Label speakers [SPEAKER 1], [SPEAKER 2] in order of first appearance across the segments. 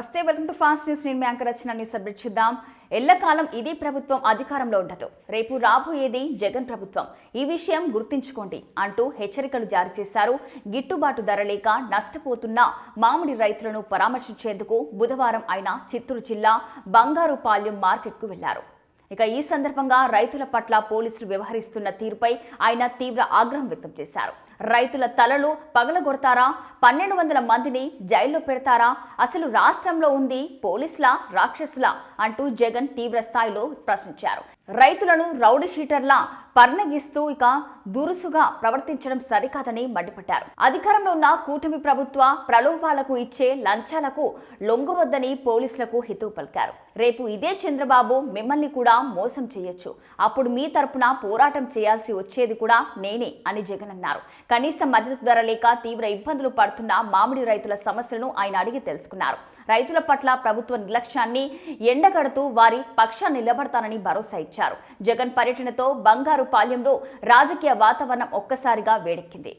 [SPEAKER 1] నమస్తే welcome to fast news. నేను మీ యాంకర్ రచన. న్యూస్ అప్డేట్ చూద్దాం. ఎల్లకాలం ఇదే ప్రభుత్వం అధికారంలో ఉండదు. రేపు రాబోయేది జగన్ ప్రభుత్వం. ఈ విషయం గుర్తుంచుకోండి అంటూ హెచ్చరికలు జారీ చేశారు. గిట్టుబాటు ధర లేక నష్టపోతున్న మామిడి రైతులను పరామర్శించేందుకు బుధవారం ఆయన చిత్తూరు జిల్లా బంగారుపాలెం మార్కెట్కు వెళ్ళారు. ఇక ఈ సందర్భంగా రైతుల పట్ల పోలీసులు వ్యవహరిస్తున్న తీరుపై ఆయన తీవ్ర ఆగ్రహం వ్యక్తం చేశారు. రైతుల తలలు పగలగొడతారా? పన్నెండు వందల మందిని జైల్లో పెడతారా? అసలు రాష్ట్రంలో ఉంది పోలీసుల రాక్షసుల? అంటూ జగన్ తీవ్ర స్థాయిలో ప్రశ్నించారు. రైతులను రౌడీ షీటర్లా పర్ణగిస్తూ ఇక దురుసుగా ప్రవర్తించడం సరికాదని మండిపడ్డారు. అధికారంలో ఉన్న కూటమి ప్రభుత్వ ప్రలోభాలకు ఇచ్చే లంచాలకు లొంగవద్దని పోలీసులకు హితవు పలికారు. రేపు ఇదే చంద్రబాబు మిమ్మల్ని కూడా మోసం చేయొచ్చు. అప్పుడు మీ తరపున పోరాటం చేయాల్సి వచ్చేది కూడా నేనే అని జగన్ అన్నారు. కనీస మద్దతు ధర లేక తీవ్ర ఇబ్బందులు పడుతున్న మామిడి రైతుల సమస్యలను ఆయన అడిగి తెలుసుకున్నారు. రైతుల పట్ల ప్రభుత్వ నిర్లక్ష్యాన్ని ఎండగడుతూ వారి పక్షాన్ని నిలబడతానని భరోసా ఇచ్చారు. జగన్ పర్యటనతో బంగారు పాలెంలో రాజకీయ వాతావరణం ఒక్కసారిగా వేడెక్కింది.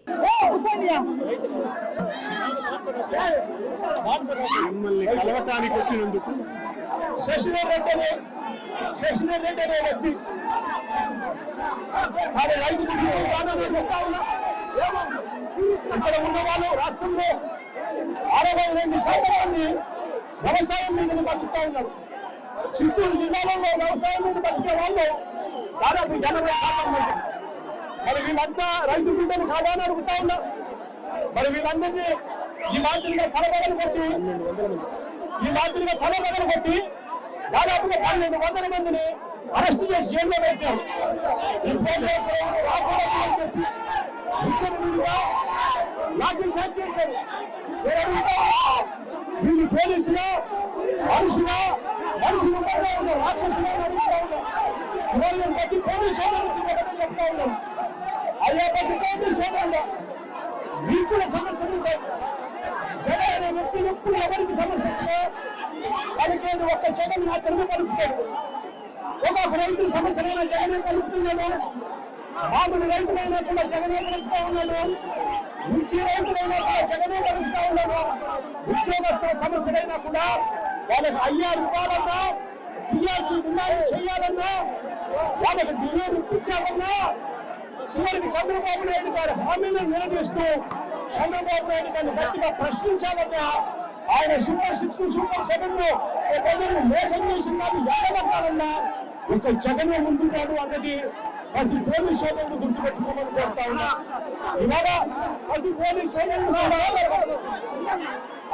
[SPEAKER 2] రైతు గురించి ఇక్కడ ఉన్న వాళ్ళు రాష్ట్రంలో అరవై రెండు శాతం మంది వ్యవసాయం మీద బతుకుతా ఉన్నారు. చిత్తూరు జిల్లాలో వ్యవసాయం మీద బతికే వాళ్ళు దాదాపు ఎనభై శాతం మంది. మరి వీళ్ళంతా రైతు బిడ్డలు కాదా అని అడుగుతా ఉన్నా. మరి వీళ్ళందరినీ ఈ మాదిరిగా కలబడలు కొట్టి ఈ మాదిరిగా కలబడలు కొట్టి దాదాపుగా పన్నెండు వందల మందిని అరెస్ట్ చేసి జైల్లో పెట్టారు. ఈ పోలీసులు రాకూడదు అని చెప్పి విచ్చలవిడిగా లాఠీలు చార్జ్ చేశారు నేను అడుగుతా ఉన్నా, వీళ్ళు పోలీసులా మనుషులా మనుషులు ఉన్నారా? ఉన్న రాక్షసులా అని అడుగుతా పోలీసు సోదరులకు చెప్తా ఉన్నాం. అయ్యా బట్టి పోలీసు సోదరులు మీకు కూడా సమస్యలు ఉంటాయి. జగన్ అనే వ్యక్తి ఎప్పుడు ఎవరికి సమస్య వచ్చినా పలికేది ఒక్క జగన్ మాత్రమే కలుపుతాడు. ఒక రైతు సమస్యలైనా జగనే కలుపుతున్నాడు మామూలు రైతులైనా కూడా జగనే కలుపుతా ఉన్నాడు. మిర్చి రైతులైనా కూడా జగనే కలుపుతా ఉన్నాడు. ఉద్యోగస్తుల సమస్యలైనా కూడా వాళ్ళకి అయ్యారు ఇవ్వాలన్నా ఇయ్యాల్సి ఉన్నాయి చేయాలన్నా వాళ్ళకి డిమాండ్ ఇప్పించాలన్నా చివరికి చంద్రబాబు నాయుడు గారి హామీలను నిలదీస్తూ చంద్రబాబు నాయుడు గారిని గట్టిగా ప్రశ్నించాలన్నా ఆయన సూపర్ సిక్స్ సూపర్ సెవెన్లో ప్రజలను మోసం చేసిన వాళ్ళు ఎడబట్టాలన్నా ఒక జగనే ముందున్నాడు అన్నది ప్రతి పోలీస్ సోదరుడు గుర్తుపెట్టుకోమని కోరుతా ఉన్నా. ఇవాళ ప్రతి పోలీస్ సోదరుడు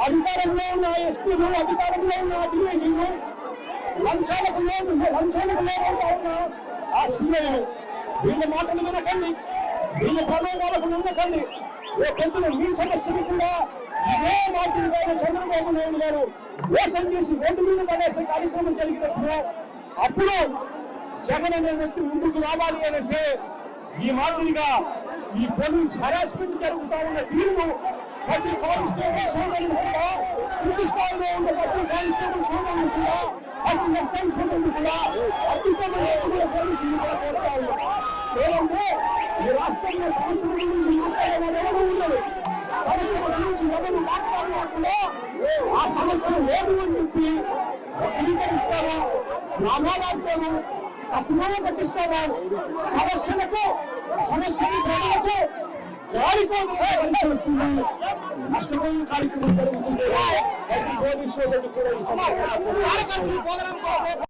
[SPEAKER 2] అధికారంలో ఉన్న ఎస్పీలు అధికారంలో ఉన్న డిఐజీలు లంచాలకు లేదు లంచాలకు లేకుండా ఉన్న. ఆ సీఐలు వీళ్ళ మాటలు వినకండి. వీళ్ళ ప్రలోభాలకు నమ్మకండి ఓ కొంచెం మీ సమస్యను కూడా ఇదే మాదిరిగా చంద్రబాబు నాయుడు గారు మోసం చేసి రోడ్డు మీద పడేసే కార్యక్రమం జరిగినప్పుడు అప్పుడు జగన్ అనే వ్యక్తి ముందుకు రావాలి అని అంటే ఈ మాదిరిగా ఈ పోలీస్ హెరాస్మెంట్ జరుగుతా ఉన్న తీరును ప్రతి కానిస్టేబుల్ సోదరులు కూడా కృషి ఉన్న ప్రతి కానిస్టేబుల్ సోదరులు కూడా ప్రతి ఎస్ఐ సోదరులు కూడా అద్భుతమైన పోలీసులు కూడా కోరుతా ఉన్నారు. ఏమంటే ఈ రాష్ట్రంలో సమస్యల గురించి మాట్లాడే ఎవరు ఉండదు సమస్యల గురించి ఎవరు మాట్లాడినట్టులో ఆ సమస్యలు లేదు అని చెప్పి వక్రీకరిస్తారు నామాలాడతారు తప్పుగా పట్టిస్తారు సమస్యలకు సమస్యలు ప్రజలకు గాలికోవడం నష్టపోయిన కార్యక్రమం జరుగుతుంది. కూడా ఈ సమస్య